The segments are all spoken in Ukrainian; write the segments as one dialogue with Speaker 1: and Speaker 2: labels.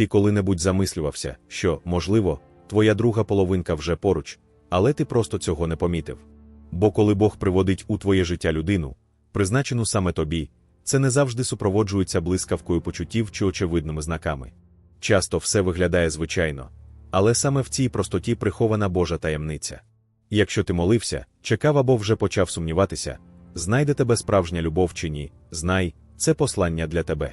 Speaker 1: Ти коли-небудь замислювався, що, можливо, твоя друга половинка вже поруч, але ти просто цього не помітив. Бо коли Бог приводить у твоє життя людину, призначену саме тобі, це не завжди супроводжується блискавкою почуттів чи очевидними знаками. Часто все виглядає звичайно, але саме в цій простоті прихована Божа таємниця. Якщо ти молився, чекав або вже почав сумніватися, знайде тебе справжня любов чи ні, знай, це послання для тебе.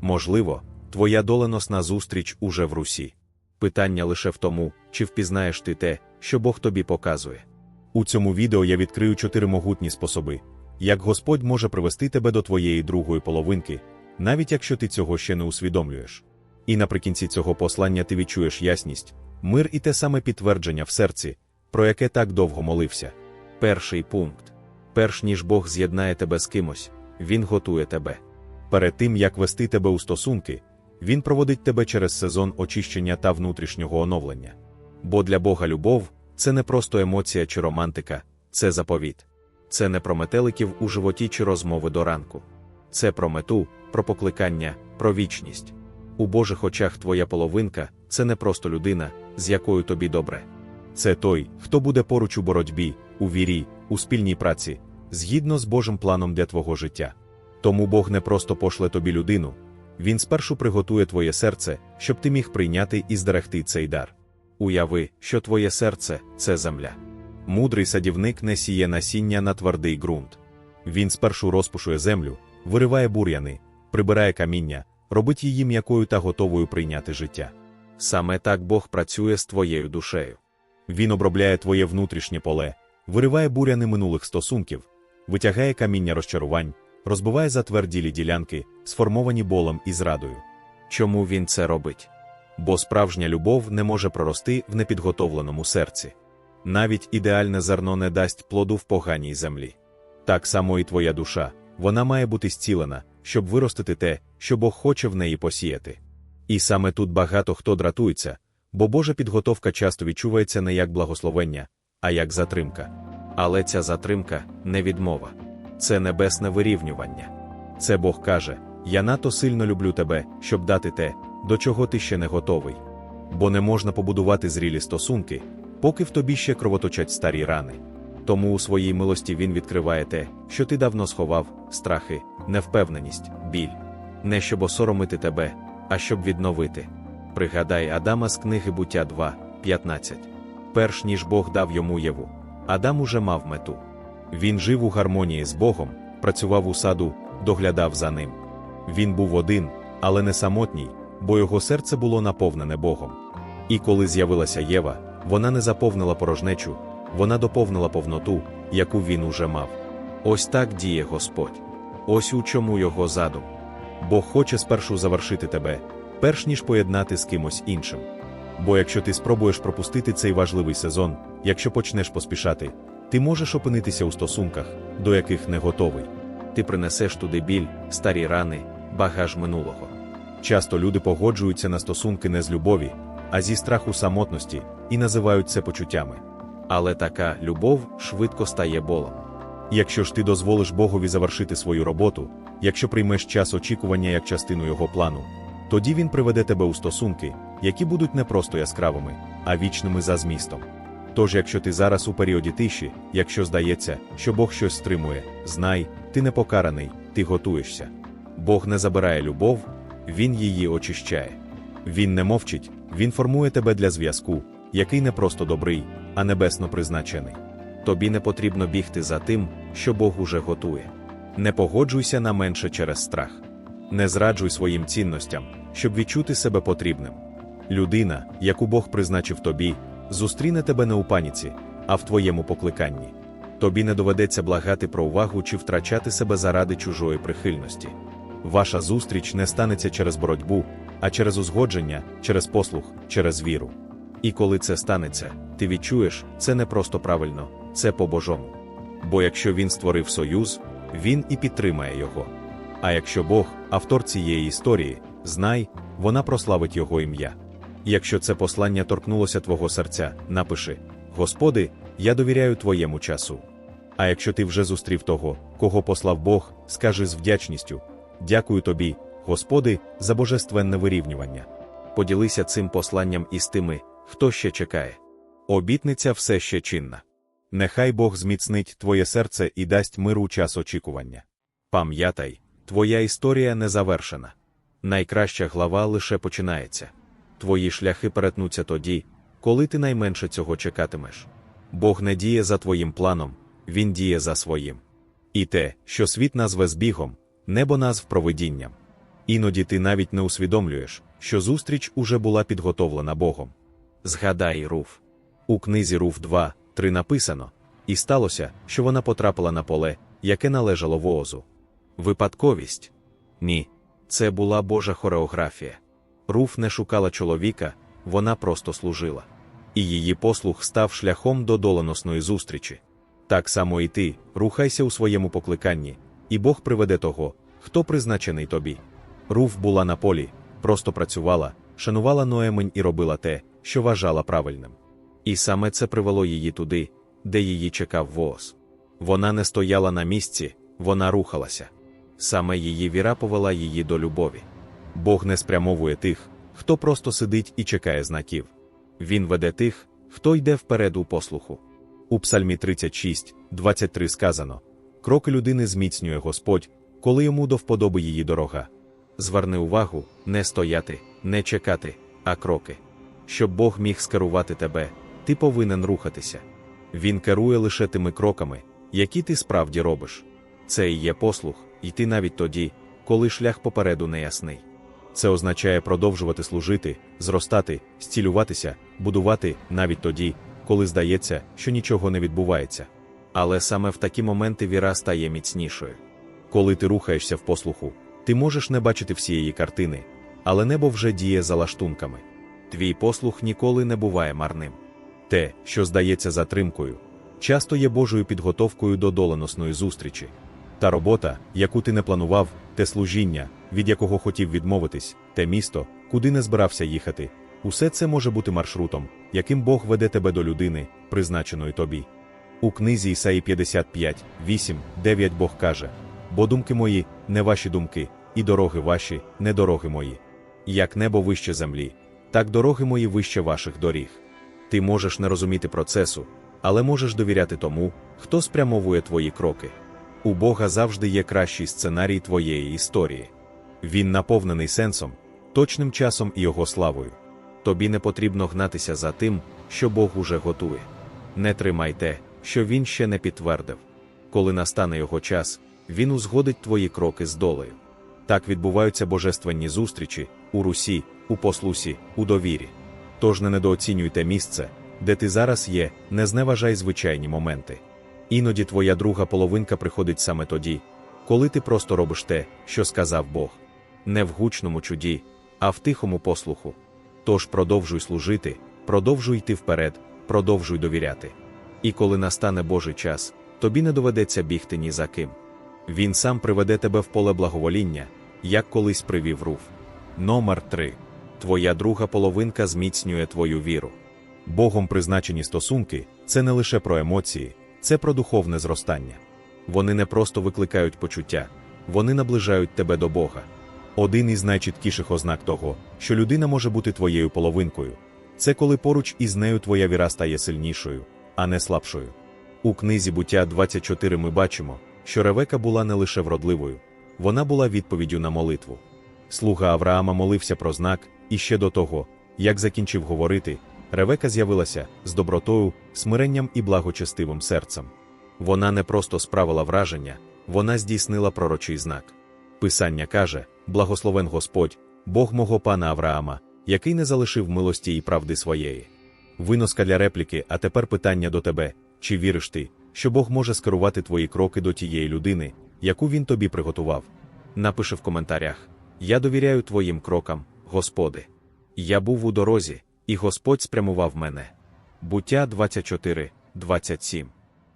Speaker 1: Можливо, твоя доленосна зустріч уже в Русі. Питання лише в тому, чи впізнаєш ти те, що Бог тобі показує. У цьому відео я відкрию чотири могутні способи, як Господь може привести тебе до твоєї другої половинки, навіть якщо ти цього ще не усвідомлюєш. І наприкінці цього послання ти відчуєш ясність, мир і те саме підтвердження в серці, про яке так довго молився. Перший пункт. Перш ніж Бог з'єднає тебе з кимось, Він готує тебе. Перед тим, як вести тебе у стосунки, Він проводить тебе через сезон очищення та внутрішнього оновлення. Бо для Бога любов це не просто емоція чи романтика, це заповіт. Це не про метеликів у животі чи розмови до ранку. Це про мету, про покликання, про вічність. У Божих очах твоя половинка це не просто людина, з якою тобі добре. Це той, хто буде поруч у боротьбі, у вірі, у спільній праці, згідно з Божим планом для твого життя. Тому Бог не просто пошле тобі людину, Він спершу приготує твоє серце, щоб ти міг прийняти і зберегти цей дар. Уяви, що твоє серце це земля. Мудрий садівник не сіє насіння на твердий ґрунт. Він спершу розпушує землю, вириває бур'яни, прибирає каміння, робить її м'якою та готовою прийняти життя. Саме так Бог працює з твоєю душею. Він обробляє твоє внутрішнє поле, вириває буряни минулих стосунків, витягає каміння розчарувань, розбиває затверділі ділянки, сформовані болем і зрадою. Чому він це робить? Бо справжня любов не може прорости в непідготовленому серці. Навіть ідеальне зерно не дасть плоду в поганій землі. Так само і твоя душа, вона має бути зцілена, щоб виростити те, що Бог хоче в неї посіяти. І саме тут багато хто дратується, бо Божа підготовка часто відчувається не як благословення, а як затримка. Але ця затримка не відмова, це небесне вирівнювання. Це Бог каже: Я надто сильно люблю тебе, щоб дати те, до чого ти ще не готовий. Бо не можна побудувати зрілі стосунки, поки в тобі ще кровоточать старі рани. Тому у своїй милості він відкриває те, що ти давно сховав, страхи, невпевненість, біль. Не щоб осоромити тебе, а щоб відновити. Пригадай Адама з книги буття 2, 15. Перш ніж Бог дав йому Єву, Адам уже мав мету. Він жив у гармонії з Богом, працював у саду, доглядав за ним. Він був один, але не самотній, бо його серце було наповнене Богом. І коли з'явилася Єва, вона не заповнила порожнечу, вона доповнила повноту, яку він уже мав. Ось так діє Господь. Ось у чому його задум. Бог хоче спершу завершити тебе, перш ніж поєднати з кимось іншим. Бо якщо ти спробуєш пропустити цей важливий сезон, якщо почнеш поспішати, ти можеш опинитися у стосунках, до яких не готовий. Ти принесеш туди біль, старі рани, багаж минулого. Часто люди погоджуються на стосунки не з любові, а зі страху самотності і називають це почуттями. Але така любов швидко стає болом. Якщо ж ти дозволиш Богові завершити свою роботу, якщо приймеш час очікування як частину його плану, тоді він приведе тебе у стосунки, які будуть не просто яскравими, а вічними за змістом. Тож, якщо ти зараз у періоді тиші, якщо здається, що Бог щось стримує, знай, ти не покараний, ти готуєшся. Бог не забирає любов, Він її очищає. Він не мовчить, Він формує тебе для зв'язку, який не просто добрий, а небесно призначений. Тобі не потрібно бігти за тим, що Бог уже готує. Не погоджуйся на менше через страх. Не зраджуй своїм цінностям, щоб відчути себе потрібним. Людина, яку Бог призначив тобі, зустріне тебе не у паніці, а в твоєму покликанні. Тобі не доведеться благати про увагу чи втрачати себе заради чужої прихильності. Ваша зустріч не станеться через боротьбу, а через узгодження, через послух, через віру. І коли це станеться, ти відчуєш, це не просто правильно, це по-божому. Бо якщо він створив союз, він і підтримає його. А якщо Бог, автор цієї історії, знай, вона прославить його ім'я. Якщо це послання торкнулося твого серця, напиши: Господи, я довіряю твоєму часу. А якщо ти вже зустрів того, кого послав Бог, скажи з вдячністю: Дякую тобі, Господи, за божественне вирівнювання. поділися цим посланням із тими, хто ще чекає. Обітниця все ще чинна. Нехай Бог зміцнить твоє серце і дасть миру час очікування. Пам'ятай, твоя історія не завершена. Найкраща глава лише починається. Твої шляхи перетнуться тоді, коли ти найменше цього чекатимеш. Бог не діє за твоїм планом, Він діє за своїм. І те, що світ назве збігом, небо назв провидінням. Іноді ти навіть не усвідомлюєш, що зустріч уже була підготовлена Богом. Згадай Руф. У книзі Руф 2, 3 написано, і сталося, що вона потрапила на поле, яке належало воозу. Випадковість? Ні. Це була Божа хореографія. Руф не шукала чоловіка, вона просто служила. І її послух став шляхом до доленосної зустрічі. Так само і ти, рухайся у своєму покликанні, і Бог приведе того, хто призначений тобі. Руф була на полі, просто працювала, шанувала Ноемень і робила те, що вважала правильним. І саме це привело її туди, де її чекав воз. Вона не стояла на місці, вона рухалася. Саме її віра повела її до любові. Бог не спрямовує тих, хто просто сидить і чекає знаків. Він веде тих, хто йде вперед у послуху. У Псальмі 36, 23 сказано: Кроки людини зміцнює Господь, коли йому до вподоби її дорога. Зверни увагу, не стояти, не чекати, а кроки. Щоб Бог міг скерувати тебе, ти повинен рухатися. Він керує лише тими кроками, які ти справді робиш. Це і є послух, йти навіть тоді, коли шлях попереду неясний. Це означає продовжувати служити, зростати, зцілюватися, будувати навіть тоді, коли здається, що нічого не відбувається. Але саме в такі моменти віра стає міцнішою. Коли ти рухаєшся в послуху, ти можеш не бачити всієї картини, але небо вже діє за лаштунками. Твій послух ніколи не буває марним. Те, що здається затримкою, часто є Божою підготовкою до доленосної зустрічі. Та робота, яку ти не планував, те служіння, від якого хотів відмовитись, те місто, куди не збирався їхати, усе це може бути маршрутом, яким Бог веде тебе до людини, призначеної тобі. У книзі Ісаї 55, 8, 9 Бог каже: Бо думки мої не ваші думки, і дороги ваші, не дороги мої. Як небо вище землі, так дороги мої вище ваших доріг. Ти можеш не розуміти процесу, але можеш довіряти тому, хто спрямовує твої кроки. У Бога завжди є кращий сценарій твоєї історії. Він наповнений сенсом, точним часом і його славою. Тобі не потрібно гнатися за тим, що Бог уже готує. Не тримай те, що він ще не підтвердив. Коли настане його час, він узгодить твої кроки з долею. Так відбуваються божественні зустрічі у русі, у послусі, у довірі. Тож не недооцінюй те місце, де ти зараз є, не зневажай звичайні моменти. Іноді твоя друга половинка приходить саме тоді, коли ти просто робиш те, що сказав Бог. Не в гучному чуді, а в тихому послуху. Тож продовжуй служити, продовжуй йти вперед, продовжуй довіряти. І коли настане Божий час, тобі не доведеться бігти ні за ким. Він сам приведе тебе в поле благовоління, як колись привів руф. Номер 3. Твоя друга половинка зміцнює твою віру. Богом призначені стосунки це не лише про емоції, це про духовне зростання. Вони не просто викликають почуття, вони наближають тебе до Бога. Один із найчіткіших ознак того, що людина може бути твоєю половинкою, це коли поруч із нею твоя віра стає сильнішою, а не слабшою. У книзі буття 24 ми бачимо, що Ревека була не лише вродливою, вона була відповіддю на молитву. Слуга Авраама молився про знак, і ще до того, як закінчив говорити, Ревека з'явилася з добротою, смиренням і благочестивим серцем. Вона не просто справила враження, вона здійснила пророчий знак. Писання каже: Благословен Господь, Бог мого пана Авраама, який не залишив милості і правди своєї. Виноска для репліки, а тепер питання до тебе: чи віриш ти, що Бог може скерувати твої кроки до тієї людини, яку він тобі приготував? Напиши в коментарях: Я довіряю твоїм крокам, Господи. Я був у дорозі, і Господь спрямував мене. Буття 24, 27.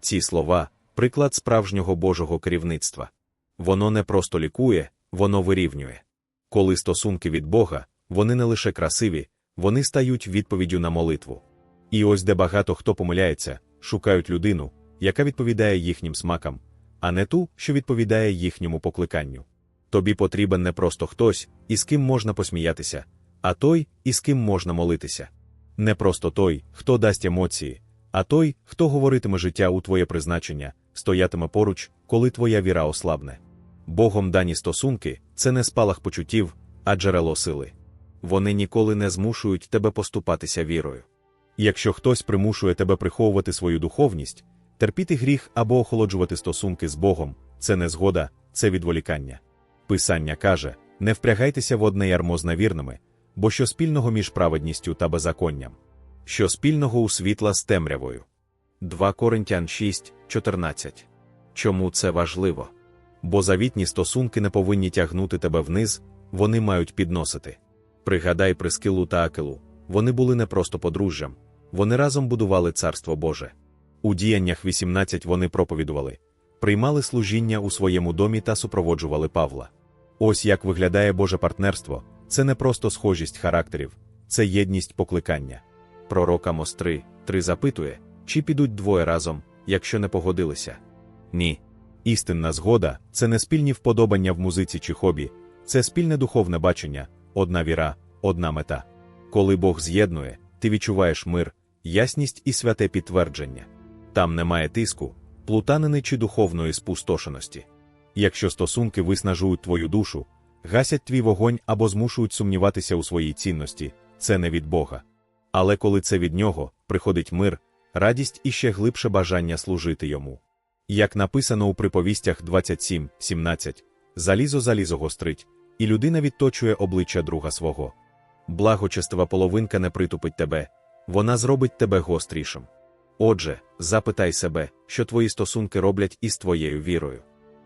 Speaker 1: Ці слова приклад справжнього Божого керівництва. Воно не просто лікує, воно вирівнює. Коли стосунки від Бога, вони не лише красиві, вони стають відповіддю на молитву. І ось де багато хто помиляється, шукають людину, яка відповідає їхнім смакам, а не ту, що відповідає їхньому покликанню. Тобі потрібен не просто хтось, із ким можна посміятися, а той, із ким можна молитися. Не просто той, хто дасть емоції, а той, хто говоритиме життя у твоє призначення, стоятиме поруч, коли твоя віра ослабне. Богом дані стосунки це не спалах почуттів, а джерело сили. Вони ніколи не змушують тебе поступатися вірою. Якщо хтось примушує тебе приховувати свою духовність, терпіти гріх або охолоджувати стосунки з Богом, це не згода, це відволікання. Писання каже: не впрягайтеся в одне ярмо з навірними, бо що спільного між праведністю та беззаконням, що спільного у світла з темрявою. 2 Коринтян 6, 14. Чому це важливо? Бо завітні стосунки не повинні тягнути тебе вниз, вони мають підносити. Пригадай Прискилу та Акелу, вони були не просто подружжям, вони разом будували Царство Боже. У діяннях 18 вони проповідували, приймали служіння у своєму домі та супроводжували Павла. Ось як виглядає Боже партнерство це не просто схожість характерів, це єдність покликання. Пророк Амос 3, 3 запитує, чи підуть двоє разом, якщо не погодилися. Ні. Істинна згода це не спільні вподобання в музиці чи хобі, це спільне духовне бачення, одна віра, одна мета. Коли Бог з'єднує, ти відчуваєш мир, ясність і святе підтвердження. Там немає тиску, плутанини чи духовної спустошеності. Якщо стосунки виснажують твою душу, гасять твій вогонь або змушують сумніватися у своїй цінності, це не від Бога. Але коли це від нього, приходить мир, радість і ще глибше бажання служити йому. Як написано у приповістях 27, 17, залізо залізо гострить, і людина відточує обличчя друга свого. Благочестива половинка не притупить тебе, вона зробить тебе гострішим. Отже, запитай себе, що твої стосунки роблять із твоєю вірою.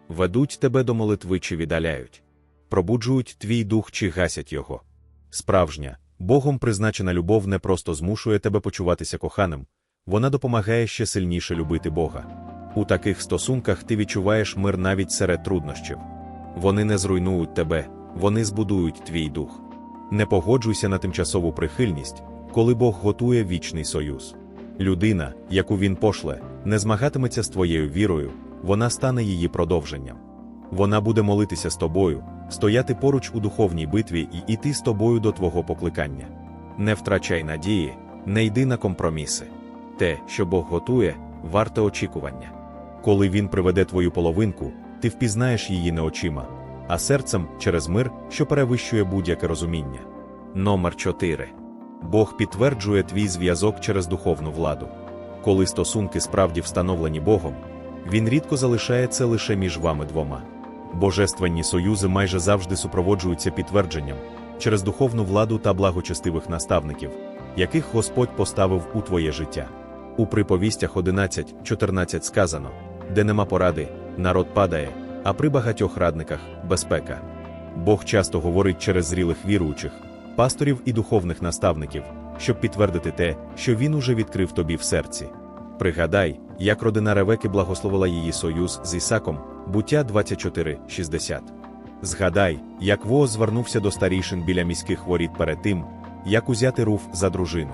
Speaker 1: Ведуть тебе до молитви чи віддаляють, пробуджують твій дух чи гасять його. Справжня, Богом призначена любов не просто змушує тебе почуватися коханим, вона допомагає ще сильніше любити Бога. У таких стосунках ти відчуваєш мир навіть серед труднощів. Вони не зруйнують тебе, вони збудують твій дух. Не погоджуйся на тимчасову прихильність, коли Бог готує вічний союз. Людина, яку він пошле, не змагатиметься з твоєю вірою, вона стане її продовженням. Вона буде молитися з тобою, стояти поруч у духовній битві і йти з тобою до твого покликання. Не втрачай надії, не йди на компроміси. Те, що Бог готує, варте очікування. Коли Він приведе твою половинку, ти впізнаєш її не очима, а серцем через мир, що перевищує будь-яке розуміння. Номер 4. Бог підтверджує твій зв'язок через духовну владу. Коли стосунки справді встановлені Богом, він рідко залишає це лише між вами двома. Божественні союзи майже завжди супроводжуються підтвердженням через духовну владу та благочестивих наставників, яких Господь поставив у твоє життя. У приповістях 11.14 сказано: де нема поради, народ падає, а при багатьох радниках безпека. Бог часто говорить через зрілих віруючих, пасторів і духовних наставників, щоб підтвердити те, що він уже відкрив тобі в серці. Пригадай, як родина Ревеки благословила її союз з Ісаком, буття 24.60. Згадай, як Вооз звернувся до старішин біля міських воріт перед тим, як узяти руф за дружину.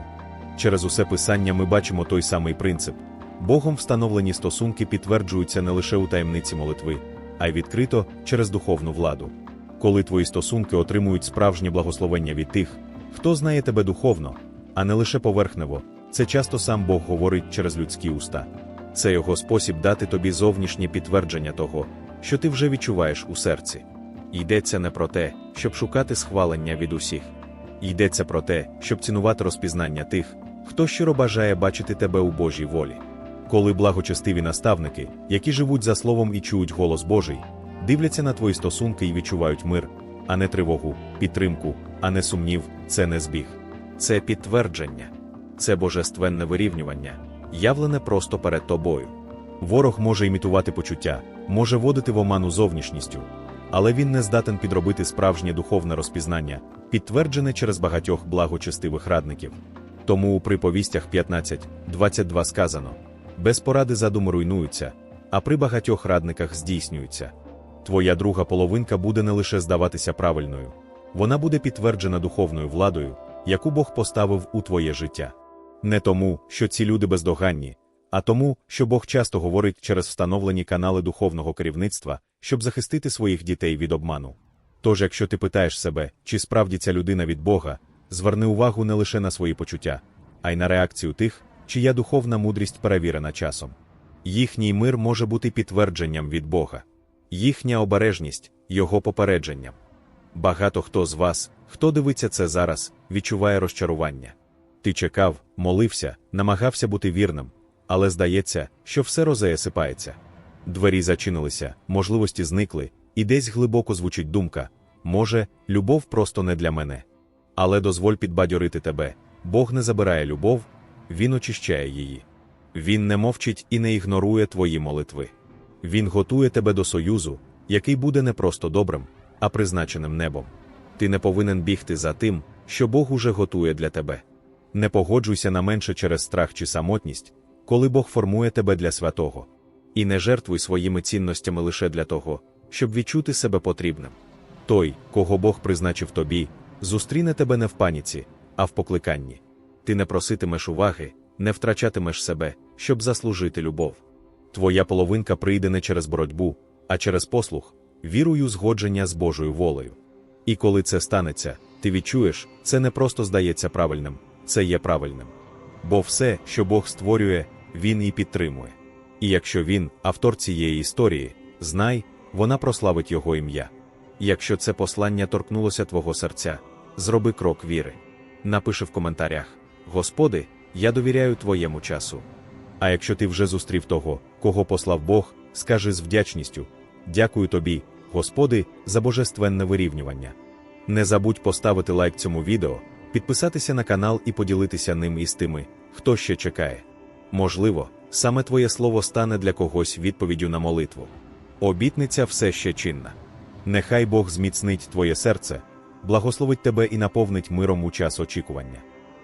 Speaker 1: Через усе писання ми бачимо той самий принцип. Богом встановлені стосунки підтверджуються не лише у таємниці молитви, а й відкрито через духовну владу. Коли твої стосунки отримують справжнє благословення від тих, хто знає тебе духовно, а не лише поверхнево, це часто сам Бог говорить через людські уста. Це його спосіб дати тобі зовнішнє підтвердження того, що ти вже відчуваєш у серці. Йдеться не про те, щоб шукати схвалення від усіх. Йдеться про те, щоб цінувати розпізнання тих, хто щиро бажає бачити тебе у Божій волі. Коли благочестиві наставники, які живуть за словом і чують голос Божий, дивляться на твої стосунки і відчувають мир, а не тривогу, підтримку, а не сумнів, це не збіг. Це підтвердження, це божественне вирівнювання, явлене просто перед тобою. Ворог може імітувати почуття, може водити в оману зовнішністю, але він не здатен підробити справжнє духовне розпізнання, підтверджене через багатьох благочестивих радників. Тому у приповістях 15, 22 сказано: без поради задум руйнуються, а при багатьох радниках здійснюються. Твоя друга половинка буде не лише здаватися правильною, вона буде підтверджена духовною владою, яку Бог поставив у твоє життя. Не тому, що ці люди бездоганні, а тому, що Бог часто говорить через встановлені канали духовного керівництва, щоб захистити своїх дітей від обману. Тож, якщо ти питаєш себе, чи справді ця людина від Бога, зверни увагу не лише на свої почуття, а й на реакцію тих, чия духовна мудрість перевірена часом. Їхній мир може бути підтвердженням від Бога, їхня обережність його попередженням. Багато хто з вас, хто дивиться це зараз, відчуває розчарування. Ти чекав, молився, намагався бути вірним, але здається, що все розеясипається. Двері зачинилися, можливості зникли, і десь глибоко звучить думка може, любов просто не для мене. Але дозволь підбадьорити тебе Бог не забирає любов, Він очищає її. Він не мовчить і не ігнорує твої молитви. Він готує тебе до союзу, який буде не просто добрим, а призначеним небом. Ти не повинен бігти за тим, що Бог уже готує для тебе. Не погоджуйся на менше через страх чи самотність, коли Бог формує тебе для святого. І не жертвуй своїми цінностями лише для того, щоб відчути себе потрібним. Той, кого Бог призначив тобі, зустріне тебе не в паніці, а в покликанні. Ти не проситимеш уваги, не втрачатимеш себе, щоб заслужити любов. Твоя половинка прийде не через боротьбу, а через послух, вірою згодження з Божою волею. І коли це станеться, ти відчуєш, це не просто здається правильним, це є правильним. Бо все, що Бог створює, Він і підтримує. І якщо він, автор цієї історії, знай, вона прославить його ім'я. Якщо це послання торкнулося твого серця, зроби крок віри. Напиши в коментарях: Господи, я довіряю твоєму часу. А якщо ти вже зустрів того, кого послав Бог, скажи з вдячністю: Дякую тобі, Господи, за божественне вирівнювання. Не забудь поставити лайк цьому відео, підписатися на канал і поділитися ним із тими, хто ще чекає. Можливо, саме твоє слово стане для когось відповіддю на молитву. Обітниця все ще чинна. Нехай Бог зміцнить твоє серце, благословить тебе і наповнить миром у час очікування.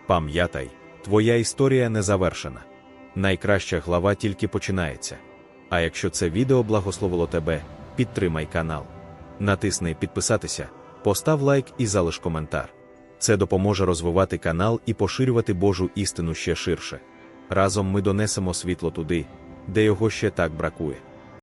Speaker 1: Пам'ятай, твоя історія не завершена. Найкраща глава тільки починається. А якщо це відео благословило тебе, підтримай канал. Натисни підписатися, постав лайк і залиш коментар. Це допоможе розвивати канал і поширювати Божу істину ще ширше. Разом ми донесемо світло туди, де його ще так бракує.